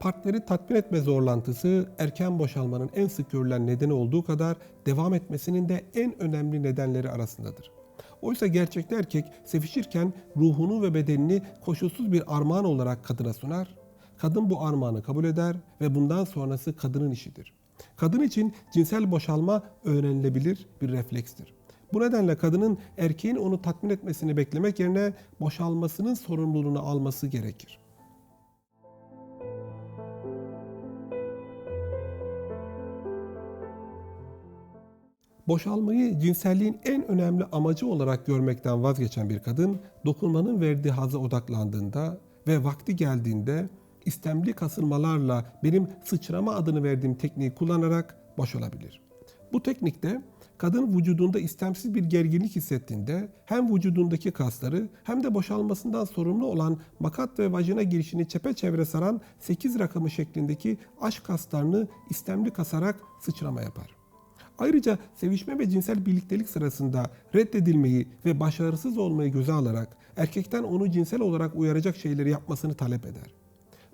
Partneri tatmin etme zorlantısı erken boşalmanın en sık görülen nedeni olduğu kadar devam etmesinin de en önemli nedenleri arasındadır. Oysa gerçekte erkek sevişirken ruhunu ve bedenini koşulsuz bir armağan olarak kadına sunar. Kadın bu armağanı kabul eder ve bundan sonrası kadının işidir. Kadın için cinsel boşalma öğrenilebilir bir reflekstir. Bu nedenle kadının erkeğin onu tatmin etmesini beklemek yerine boşalmasının sorumluluğunu alması gerekir. Boşalmayı cinselliğin en önemli amacı olarak görmekten vazgeçen bir kadın, dokunmanın verdiği haza odaklandığında ve vakti geldiğinde istemli kasılmalarla benim sıçrama adını verdiğim tekniği kullanarak boşalabilir. Bu teknikte kadın vücudunda istemsiz bir gerginlik hissettiğinde hem vücudundaki kasları hem de boşalmasından sorumlu olan makat ve vajina girişini çepeçevre saran 8 rakamı şeklindeki aşk kaslarını istemli kasarak sıçrama yapar. Ayrıca sevişme ve cinsel birliktelik sırasında reddedilmeyi ve başarısız olmayı göze alarak erkekten onu cinsel olarak uyaracak şeyleri yapmasını talep eder.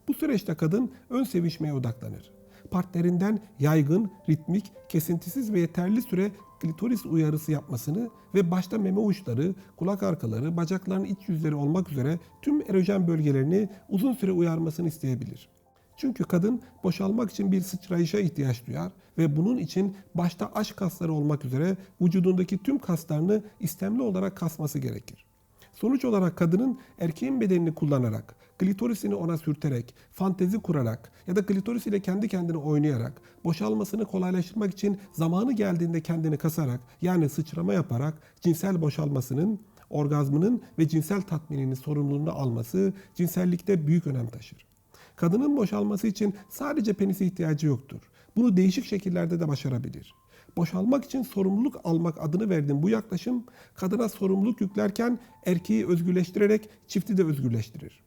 Bu süreçte kadın ön sevişmeye odaklanır. Partnerinden yaygın, ritmik, kesintisiz ve yeterli süre klitoris uyarısı yapmasını ve başta meme uçları, kulak arkaları, bacakların iç yüzleri olmak üzere tüm erojen bölgelerini uzun süre uyarmasını isteyebilir. Çünkü kadın boşalmak için bir sıçrayışa ihtiyaç duyar ve bunun için başta aşk kasları olmak üzere vücudundaki tüm kaslarını istemli olarak kasması gerekir. Sonuç olarak kadının erkeğin bedenini kullanarak, klitorisini ona sürterek, fantezi kurarak ya da klitoris ile kendi kendine oynayarak, boşalmasını kolaylaştırmak için zamanı geldiğinde kendini kasarak yani sıçrama yaparak cinsel boşalmasının, orgazmının ve cinsel tatmininin sorumluluğunu alması cinsellikte büyük önem taşır. Kadının boşalması için sadece penise ihtiyacı yoktur. Bunu değişik şekillerde de başarabilir. Boşalmak için sorumluluk almak adını verdiğim bu yaklaşım kadına sorumluluk yüklerken erkeği özgürleştirerek çifti de özgürleştirir.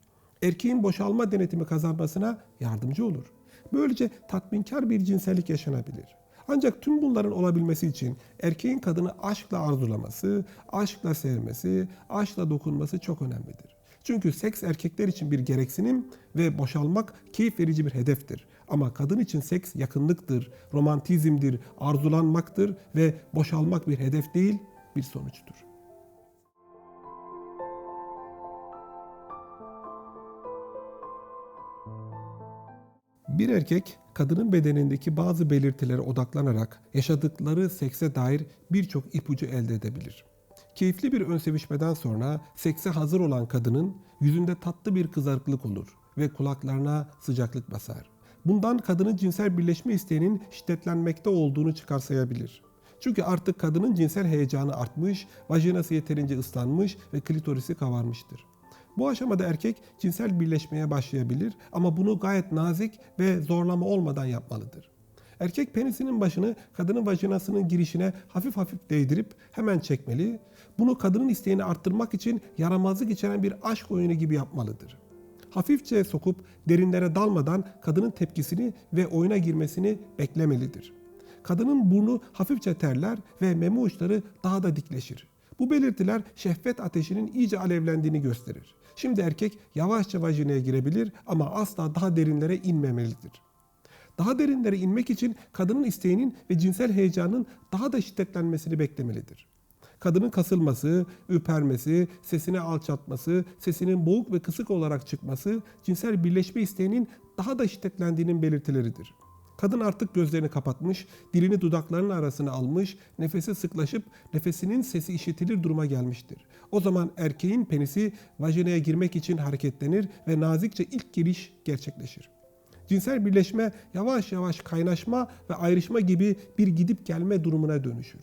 Erkeğin boşalma denetimi kazanmasına yardımcı olur. Böylece tatminkar bir cinsellik yaşanabilir. Ancak tüm bunların olabilmesi için erkeğin kadını aşkla arzulaması, aşkla sevmesi, aşkla dokunması çok önemlidir. Çünkü seks erkekler için bir gereksinim ve boşalmak keyif verici bir hedeftir. Ama kadın için seks yakınlıktır, romantizmdir, arzulanmaktır ve boşalmak bir hedef değil, bir sonuçtur. Bir erkek kadının bedenindeki bazı belirtilere odaklanarak yaşadıkları sekse dair birçok ipucu elde edebilir. Keyifli bir ön sevişmeden sonra sekse hazır olan kadının yüzünde tatlı bir kızarıklık olur ve kulaklarına sıcaklık basar. Bundan kadının cinsel birleşme isteğinin şiddetlenmekte olduğunu çıkarsayabilir. Çünkü artık kadının cinsel heyecanı artmış, vajinası yeterince ıslanmış ve klitorisi kavarmıştır. Bu aşamada erkek cinsel birleşmeye başlayabilir ama bunu gayet nazik ve zorlama olmadan yapmalıdır. Erkek penisinin başını kadının vajinasının girişine hafif hafif değdirip hemen çekmeli. Bunu kadının isteğini arttırmak için yaramazlık içeren bir aşk oyunu gibi yapmalıdır. Hafifçe sokup derinlere dalmadan kadının tepkisini ve oyuna girmesini beklemelidir. Kadının burnu hafifçe terler ve meme uçları daha da dikleşir. Bu belirtiler şehvet ateşinin iyice alevlendiğini gösterir. Şimdi erkek yavaşça vajinaya girebilir ama asla daha derinlere inmemelidir. Daha derinlere inmek için kadının isteğinin ve cinsel heyecanın daha da şiddetlenmesini beklemelidir. Kadının kasılması, üpermesi, sesini alçaltması, sesinin boğuk ve kısık olarak çıkması cinsel birleşme isteğinin daha da şiddetlendiğinin belirtileridir. Kadın artık gözlerini kapatmış, dilini dudaklarının arasına almış, nefesi sıklaşıp nefesinin sesi işitilir duruma gelmiştir. O zaman erkeğin penisi vajinaya girmek için hareketlenir ve nazikçe ilk giriş gerçekleşir. Cinsel birleşme yavaş yavaş kaynaşma ve ayrışma gibi bir gidip gelme durumuna dönüşür.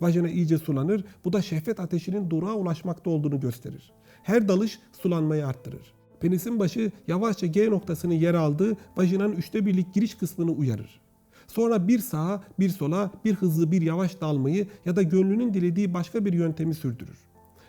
Vajina iyice sulanır. Bu da şehvet ateşinin durağa ulaşmakta olduğunu gösterir. Her dalış sulanmayı arttırır. Penisin başı yavaşça G noktasını yer aldığı vajinanın üçte birlik giriş kısmını uyarır. Sonra bir sağa, bir sola, bir hızlı, bir yavaş dalmayı ya da gönlünün dilediği başka bir yöntemi sürdürür.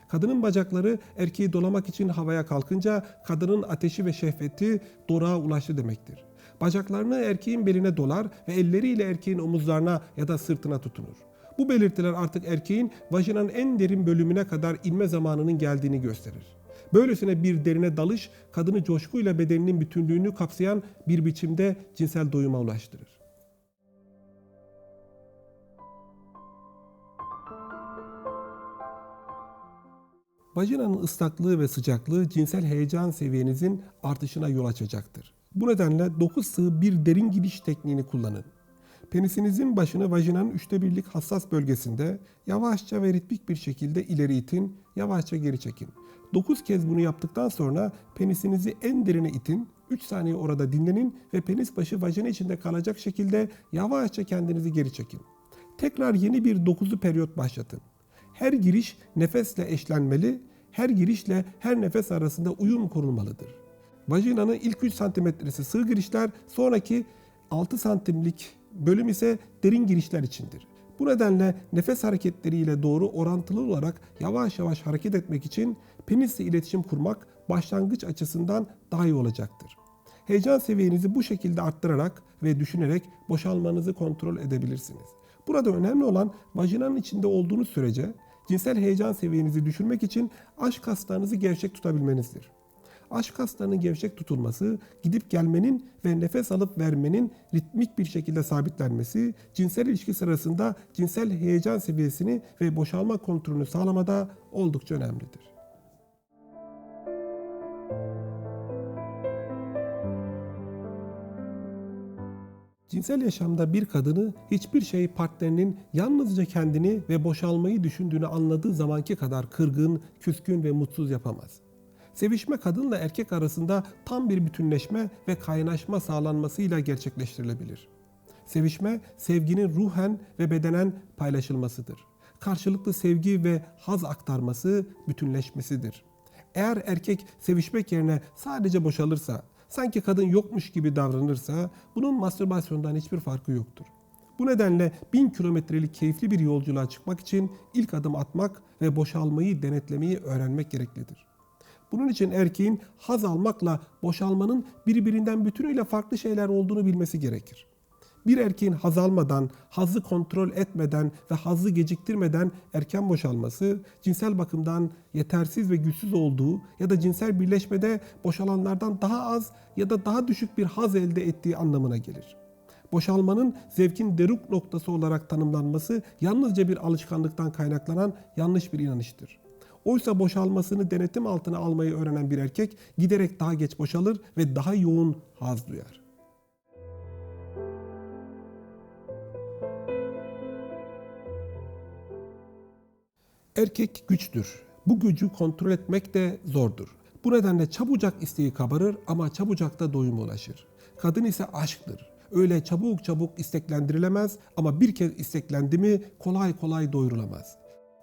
Kadının bacakları erkeği dolamak için havaya kalkınca kadının ateşi ve şehveti dorağa ulaştı demektir. Bacaklarını erkeğin beline dolar ve elleriyle erkeğin omuzlarına ya da sırtına tutunur. Bu belirtiler artık erkeğin vajinanın en derin bölümüne kadar inme zamanının geldiğini gösterir. Böylesine bir derine dalış kadını coşkuyla bedeninin bütünlüğünü kapsayan bir biçimde cinsel doyuma ulaştırır. Vajinanın ıslaklığı ve sıcaklığı cinsel heyecan seviyenizin artışına yol açacaktır. Bu nedenle 9 sığ bir derin giriş tekniğini kullanın. Penisinizin başını vajinanın üçte birlik hassas bölgesinde yavaşça ve ritmik bir şekilde ileri itin, yavaşça geri çekin. 9 kez bunu yaptıktan sonra penisinizi en derine itin, 3 saniye orada dinlenin ve penis başı vajina içinde kalacak şekilde yavaşça kendinizi geri çekin. Tekrar yeni bir 9'lu periyot başlatın. Her giriş nefesle eşlenmeli, her girişle her nefes arasında uyum kurulmalıdır. Vajinanın ilk 3 santimetresi sığ girişler, sonraki 6 santimlik bölüm ise derin girişler içindir. Bu nedenle nefes hareketleriyle doğru orantılı olarak yavaş yavaş hareket etmek için penisle iletişim kurmak başlangıç açısından daha iyi olacaktır. Heyecan seviyenizi bu şekilde arttırarak ve düşünerek boşalmanızı kontrol edebilirsiniz. Burada önemli olan vajinanın içinde olduğunuz sürece cinsel heyecan seviyenizi düşürmek için aşk kaslarınızı gevşek tutabilmenizdir. Aşk kaslarının gevşek tutulması, gidip gelmenin ve nefes alıp vermenin ritmik bir şekilde sabitlenmesi, cinsel ilişki sırasında cinsel heyecan seviyesini ve boşalma kontrolünü sağlamada oldukça önemlidir. Cinsel yaşamda bir kadını hiçbir şey partnerinin yalnızca kendini ve boşalmayı düşündüğünü anladığı zamanki kadar kırgın, küskün ve mutsuz yapamaz. Sevişme kadınla erkek arasında tam bir bütünleşme ve kaynaşma sağlanmasıyla gerçekleştirilebilir. Sevişme, sevginin ruhen ve bedenen paylaşılmasıdır. Karşılıklı sevgi ve haz aktarması bütünleşmesidir. Eğer erkek sevişmek yerine sadece boşalırsa, sanki kadın yokmuş gibi davranırsa bunun mastürbasyondan hiçbir farkı yoktur. Bu nedenle bin kilometrelik keyifli bir yolculuğa çıkmak için ilk adım atmak ve boşalmayı denetlemeyi öğrenmek gereklidir. Bunun için erkeğin haz almakla boşalmanın birbirinden bütünüyle farklı şeyler olduğunu bilmesi gerekir. Bir erkeğin haz almadan, hazı kontrol etmeden ve hazı geciktirmeden erken boşalması, cinsel bakımdan yetersiz ve güçsüz olduğu ya da cinsel birleşmede boşalanlardan daha az ya da daha düşük bir haz elde ettiği anlamına gelir. Boşalmanın zevkin deruk noktası olarak tanımlanması yalnızca bir alışkanlıktan kaynaklanan yanlış bir inanıştır. Oysa boşalmasını denetim altına almayı öğrenen bir erkek giderek daha geç boşalır ve daha yoğun haz duyar. Erkek güçtür. Bu gücü kontrol etmek de zordur. Bu nedenle çabucak isteği kabarır ama çabucak da doyuma ulaşır. Kadın ise aşktır. Öyle çabuk çabuk isteklendirilemez ama bir kez isteklendi mi kolay kolay doyurulamaz.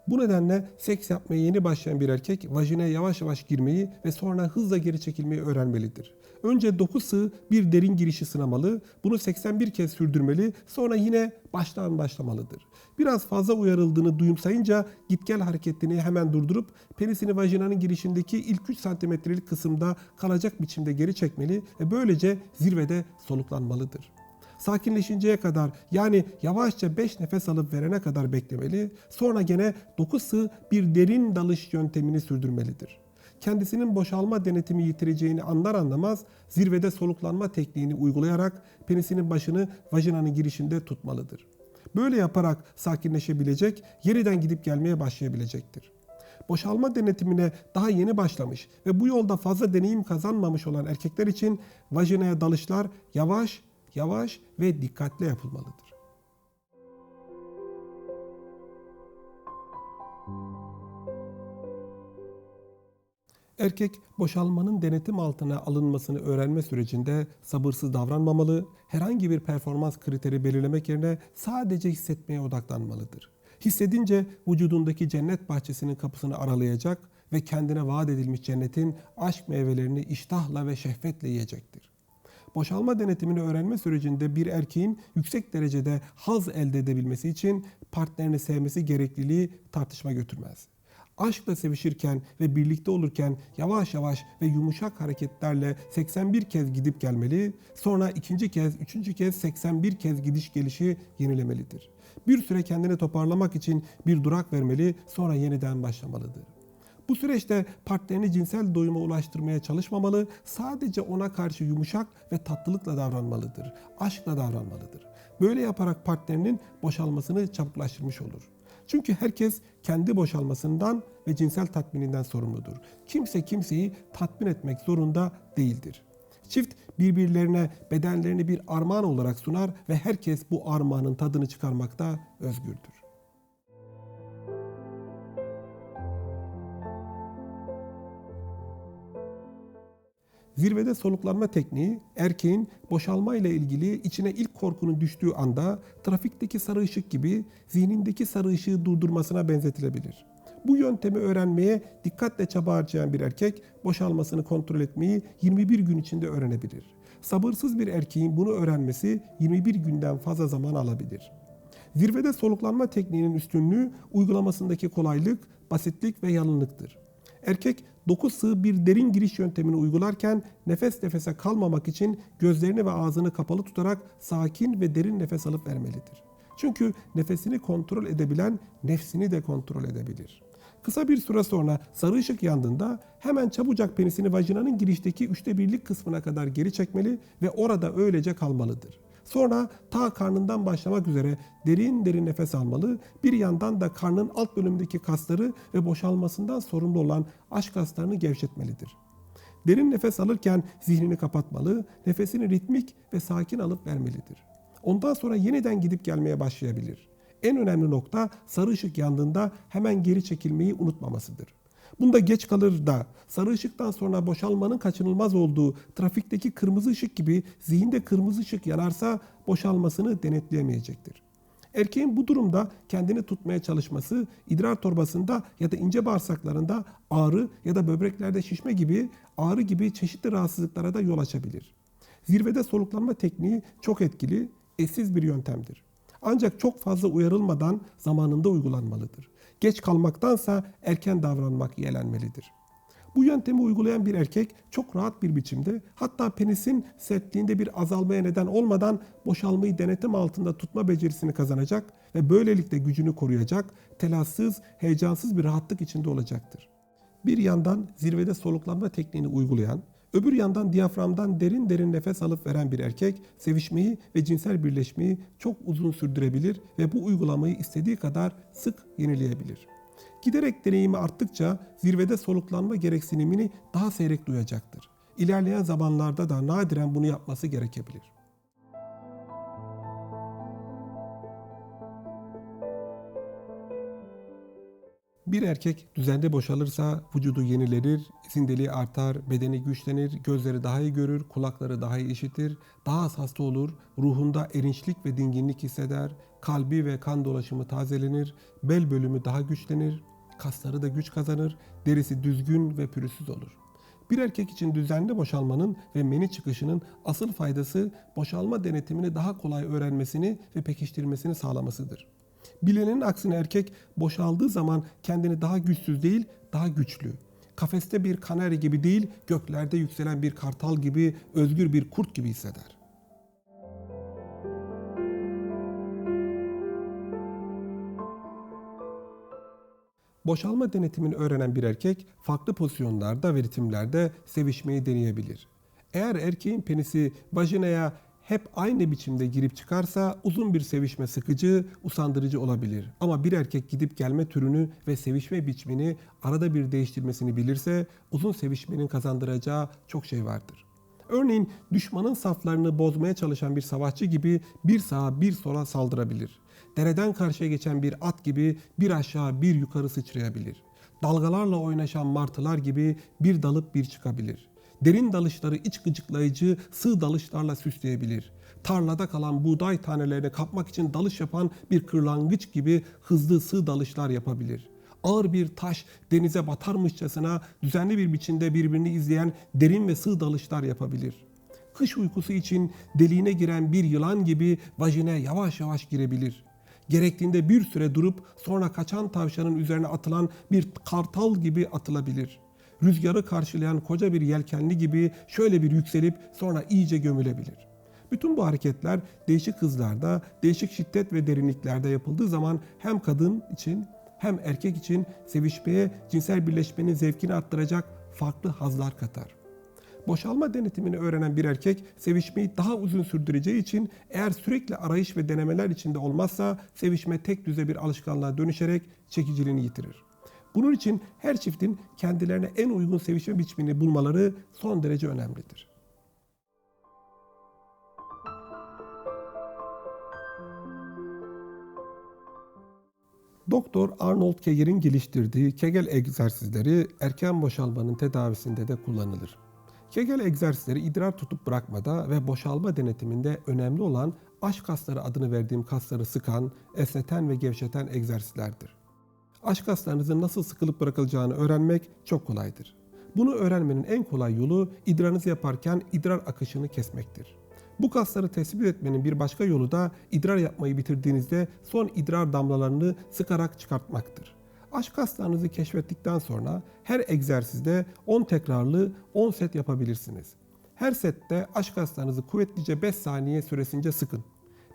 Bu nedenle seks yapmaya yeni başlayan bir erkek vajinaya yavaş yavaş girmeyi ve sonra hızla geri çekilmeyi öğrenmelidir. Önce 9 sığ bir derin girişi sınamalı, bunu 81 kez sürdürmeli, sonra yine baştan başlamalıdır. Biraz fazla uyarıldığını duyumsayınca git gel hareketini hemen durdurup penisini vajinanın girişindeki ilk 3 santimetrelik kısımda kalacak biçimde geri çekmeli ve böylece zirvede soluklanmalıdır sakinleşinceye kadar yani yavaşça 5 nefes alıp verene kadar beklemeli. Sonra gene 9 sığ bir derin dalış yöntemini sürdürmelidir. Kendisinin boşalma denetimi yitireceğini anlar anlamaz zirvede soluklanma tekniğini uygulayarak penisinin başını vajinanın girişinde tutmalıdır. Böyle yaparak sakinleşebilecek, yeniden gidip gelmeye başlayabilecektir boşalma denetimine daha yeni başlamış ve bu yolda fazla deneyim kazanmamış olan erkekler için vajinaya dalışlar yavaş yavaş ve dikkatle yapılmalıdır. Erkek boşalmanın denetim altına alınmasını öğrenme sürecinde sabırsız davranmamalı, herhangi bir performans kriteri belirlemek yerine sadece hissetmeye odaklanmalıdır. Hissedince vücudundaki cennet bahçesinin kapısını aralayacak ve kendine vaat edilmiş cennetin aşk meyvelerini iştahla ve şehvetle yiyecektir. Boşalma denetimini öğrenme sürecinde bir erkeğin yüksek derecede haz elde edebilmesi için partnerini sevmesi gerekliliği tartışma götürmez. Aşkla sevişirken ve birlikte olurken yavaş yavaş ve yumuşak hareketlerle 81 kez gidip gelmeli, sonra ikinci kez, üçüncü kez 81 kez gidiş gelişi yenilemelidir. Bir süre kendini toparlamak için bir durak vermeli, sonra yeniden başlamalıdır. Bu süreçte partnerini cinsel doyuma ulaştırmaya çalışmamalı, sadece ona karşı yumuşak ve tatlılıkla davranmalıdır, aşkla davranmalıdır. Böyle yaparak partnerinin boşalmasını çabuklaştırmış olur. Çünkü herkes kendi boşalmasından ve cinsel tatmininden sorumludur. Kimse kimseyi tatmin etmek zorunda değildir. Çift birbirlerine bedenlerini bir armağan olarak sunar ve herkes bu armağanın tadını çıkarmakta özgürdür. Zirvede soluklanma tekniği erkeğin boşalma ile ilgili içine ilk korkunun düştüğü anda trafikteki sarı ışık gibi zihnindeki sarı ışığı durdurmasına benzetilebilir. Bu yöntemi öğrenmeye dikkatle çaba harcayan bir erkek boşalmasını kontrol etmeyi 21 gün içinde öğrenebilir. Sabırsız bir erkeğin bunu öğrenmesi 21 günden fazla zaman alabilir. Zirvede soluklanma tekniğinin üstünlüğü uygulamasındaki kolaylık, basitlik ve yalınlıktır. Erkek 9 sığ bir derin giriş yöntemini uygularken nefes nefese kalmamak için gözlerini ve ağzını kapalı tutarak sakin ve derin nefes alıp vermelidir. Çünkü nefesini kontrol edebilen nefsini de kontrol edebilir. Kısa bir süre sonra sarı ışık yandığında hemen çabucak penisini vajinanın girişteki üçte birlik kısmına kadar geri çekmeli ve orada öylece kalmalıdır. Sonra ta karnından başlamak üzere derin derin nefes almalı. Bir yandan da karnın alt bölümündeki kasları ve boşalmasından sorumlu olan aç kaslarını gevşetmelidir. Derin nefes alırken zihnini kapatmalı, nefesini ritmik ve sakin alıp vermelidir. Ondan sonra yeniden gidip gelmeye başlayabilir. En önemli nokta sarı ışık yandığında hemen geri çekilmeyi unutmamasıdır. Bunda geç kalır da sarı ışıktan sonra boşalmanın kaçınılmaz olduğu trafikteki kırmızı ışık gibi zihinde kırmızı ışık yanarsa boşalmasını denetleyemeyecektir. Erkeğin bu durumda kendini tutmaya çalışması idrar torbasında ya da ince bağırsaklarında ağrı ya da böbreklerde şişme gibi ağrı gibi çeşitli rahatsızlıklara da yol açabilir. Zirvede soluklanma tekniği çok etkili, eşsiz bir yöntemdir. Ancak çok fazla uyarılmadan zamanında uygulanmalıdır. Geç kalmaktansa erken davranmak yeğlenmelidir. Bu yöntemi uygulayan bir erkek çok rahat bir biçimde hatta penisin sertliğinde bir azalmaya neden olmadan boşalmayı denetim altında tutma becerisini kazanacak ve böylelikle gücünü koruyacak, telassız, heyecansız bir rahatlık içinde olacaktır. Bir yandan zirvede soluklanma tekniğini uygulayan, öbür yandan diyaframdan derin derin nefes alıp veren bir erkek sevişmeyi ve cinsel birleşmeyi çok uzun sürdürebilir ve bu uygulamayı istediği kadar sık yenileyebilir. Giderek deneyimi arttıkça zirvede soluklanma gereksinimini daha seyrek duyacaktır. İlerleyen zamanlarda da nadiren bunu yapması gerekebilir. Bir erkek düzenli boşalırsa vücudu yenilenir, zindeliği artar, bedeni güçlenir, gözleri daha iyi görür, kulakları daha iyi işitir, daha az hasta olur, ruhunda erinçlik ve dinginlik hisseder, kalbi ve kan dolaşımı tazelenir, bel bölümü daha güçlenir, kasları da güç kazanır, derisi düzgün ve pürüzsüz olur. Bir erkek için düzenli boşalmanın ve meni çıkışının asıl faydası boşalma denetimini daha kolay öğrenmesini ve pekiştirmesini sağlamasıdır. Bilenin aksine erkek boşaldığı zaman kendini daha güçsüz değil, daha güçlü. Kafeste bir kanarya gibi değil, göklerde yükselen bir kartal gibi, özgür bir kurt gibi hisseder. Boşalma denetimini öğrenen bir erkek farklı pozisyonlarda ve ritimlerde sevişmeyi deneyebilir. Eğer erkeğin penisi vajinaya hep aynı biçimde girip çıkarsa uzun bir sevişme sıkıcı, usandırıcı olabilir. Ama bir erkek gidip gelme türünü ve sevişme biçimini arada bir değiştirmesini bilirse uzun sevişmenin kazandıracağı çok şey vardır. Örneğin düşmanın saflarını bozmaya çalışan bir savaşçı gibi bir sağa bir sola saldırabilir. Dereden karşıya geçen bir at gibi bir aşağı bir yukarı sıçrayabilir. Dalgalarla oynaşan martılar gibi bir dalıp bir çıkabilir. Derin dalışları iç gıcıklayıcı sığ dalışlarla süsleyebilir. Tarlada kalan buğday tanelerini kapmak için dalış yapan bir kırlangıç gibi hızlı sığ dalışlar yapabilir. Ağır bir taş denize batarmışçasına düzenli bir biçimde birbirini izleyen derin ve sığ dalışlar yapabilir. Kış uykusu için deliğine giren bir yılan gibi vajine yavaş yavaş girebilir. Gerektiğinde bir süre durup sonra kaçan tavşanın üzerine atılan bir kartal gibi atılabilir.'' Rüzgarı karşılayan koca bir yelkenli gibi şöyle bir yükselip sonra iyice gömülebilir. Bütün bu hareketler değişik hızlarda, değişik şiddet ve derinliklerde yapıldığı zaman hem kadın için hem erkek için sevişmeye, cinsel birleşmenin zevkini arttıracak farklı hazlar katar. Boşalma denetimini öğrenen bir erkek sevişmeyi daha uzun sürdüreceği için eğer sürekli arayış ve denemeler içinde olmazsa sevişme tek düze bir alışkanlığa dönüşerek çekiciliğini yitirir. Bunun için her çiftin kendilerine en uygun sevişme biçimini bulmaları son derece önemlidir. Doktor Arnold Kegel'in geliştirdiği Kegel egzersizleri erken boşalmanın tedavisinde de kullanılır. Kegel egzersizleri idrar tutup bırakmada ve boşalma denetiminde önemli olan aşk kasları adını verdiğim kasları sıkan, esneten ve gevşeten egzersizlerdir. Aşk kaslarınızın nasıl sıkılıp bırakılacağını öğrenmek çok kolaydır. Bunu öğrenmenin en kolay yolu idrarınızı yaparken idrar akışını kesmektir. Bu kasları tespit etmenin bir başka yolu da idrar yapmayı bitirdiğinizde son idrar damlalarını sıkarak çıkartmaktır. Aşk kaslarınızı keşfettikten sonra her egzersizde 10 tekrarlı 10 set yapabilirsiniz. Her sette aşk kaslarınızı kuvvetlice 5 saniye süresince sıkın.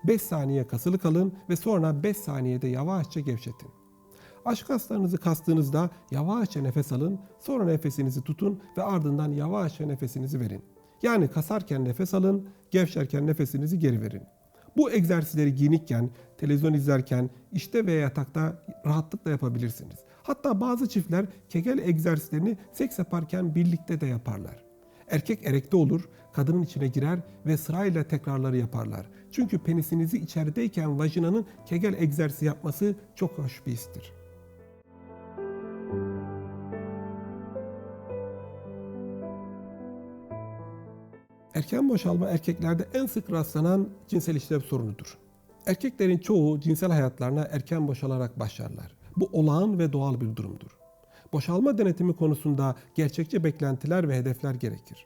5 saniye kasılı kalın ve sonra 5 saniyede yavaşça gevşetin. Aşk kaslarınızı kastığınızda yavaşça nefes alın, sonra nefesinizi tutun ve ardından yavaşça nefesinizi verin. Yani kasarken nefes alın, gevşerken nefesinizi geri verin. Bu egzersizleri giyinikken, televizyon izlerken, işte veya yatakta rahatlıkla yapabilirsiniz. Hatta bazı çiftler kegel egzersizlerini seks yaparken birlikte de yaparlar. Erkek erekte olur, kadının içine girer ve sırayla tekrarları yaparlar. Çünkü penisinizi içerideyken vajinanın kegel egzersizi yapması çok hoş bir histir. Erken boşalma erkeklerde en sık rastlanan cinsel işlev sorunudur. Erkeklerin çoğu cinsel hayatlarına erken boşalarak başlarlar. Bu olağan ve doğal bir durumdur. Boşalma denetimi konusunda gerçekçi beklentiler ve hedefler gerekir.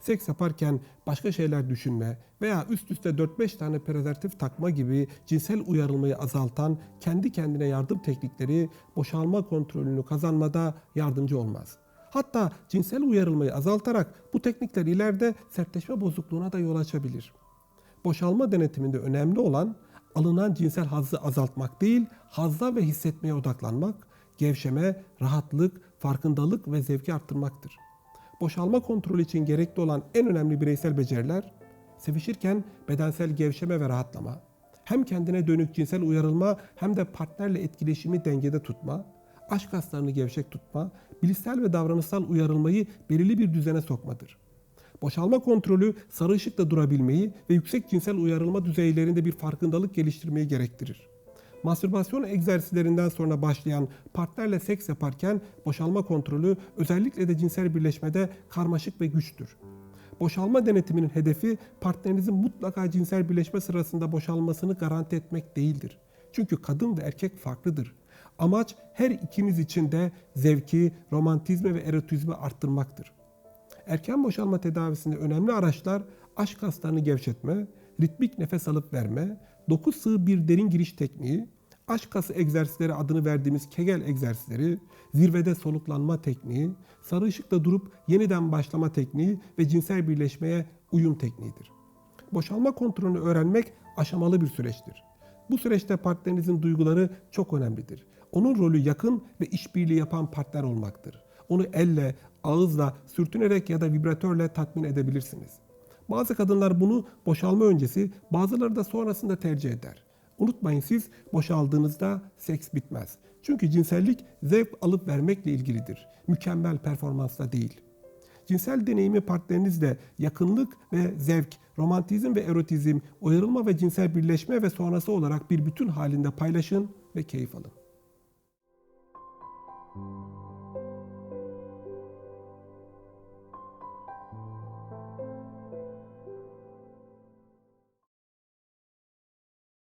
Seks yaparken başka şeyler düşünme veya üst üste 4-5 tane prezervatif takma gibi cinsel uyarılmayı azaltan kendi kendine yardım teknikleri boşalma kontrolünü kazanmada yardımcı olmaz. Hatta cinsel uyarılmayı azaltarak bu teknikler ileride sertleşme bozukluğuna da yol açabilir. Boşalma denetiminde önemli olan alınan cinsel hazzı azaltmak değil, hazza ve hissetmeye odaklanmak, gevşeme, rahatlık, farkındalık ve zevki arttırmaktır. Boşalma kontrolü için gerekli olan en önemli bireysel beceriler, sevişirken bedensel gevşeme ve rahatlama, hem kendine dönük cinsel uyarılma hem de partnerle etkileşimi dengede tutma, aşk kaslarını gevşek tutma, bilişsel ve davranışsal uyarılmayı belirli bir düzene sokmadır. Boşalma kontrolü sarı ışıkta durabilmeyi ve yüksek cinsel uyarılma düzeylerinde bir farkındalık geliştirmeyi gerektirir. Mastürbasyon egzersizlerinden sonra başlayan partnerle seks yaparken boşalma kontrolü özellikle de cinsel birleşmede karmaşık ve güçtür. Boşalma denetiminin hedefi partnerinizin mutlaka cinsel birleşme sırasında boşalmasını garanti etmek değildir. Çünkü kadın ve erkek farklıdır. Amaç her ikiniz için de zevki, romantizmi ve erotizmi arttırmaktır. Erken boşalma tedavisinde önemli araçlar aşk kaslarını gevşetme, ritmik nefes alıp verme, doku sığ bir derin giriş tekniği, aşk kası egzersizleri adını verdiğimiz kegel egzersizleri, zirvede soluklanma tekniği, sarı ışıkta durup yeniden başlama tekniği ve cinsel birleşmeye uyum tekniğidir. Boşalma kontrolünü öğrenmek aşamalı bir süreçtir. Bu süreçte partnerinizin duyguları çok önemlidir. Onun rolü yakın ve işbirliği yapan partner olmaktır. Onu elle, ağızla, sürtünerek ya da vibratörle tatmin edebilirsiniz. Bazı kadınlar bunu boşalma öncesi, bazıları da sonrasında tercih eder. Unutmayın siz boşaldığınızda seks bitmez. Çünkü cinsellik zevk alıp vermekle ilgilidir. Mükemmel performansla değil. Cinsel deneyimi partnerinizle yakınlık ve zevk, romantizm ve erotizm, uyarılma ve cinsel birleşme ve sonrası olarak bir bütün halinde paylaşın ve keyif alın. thank you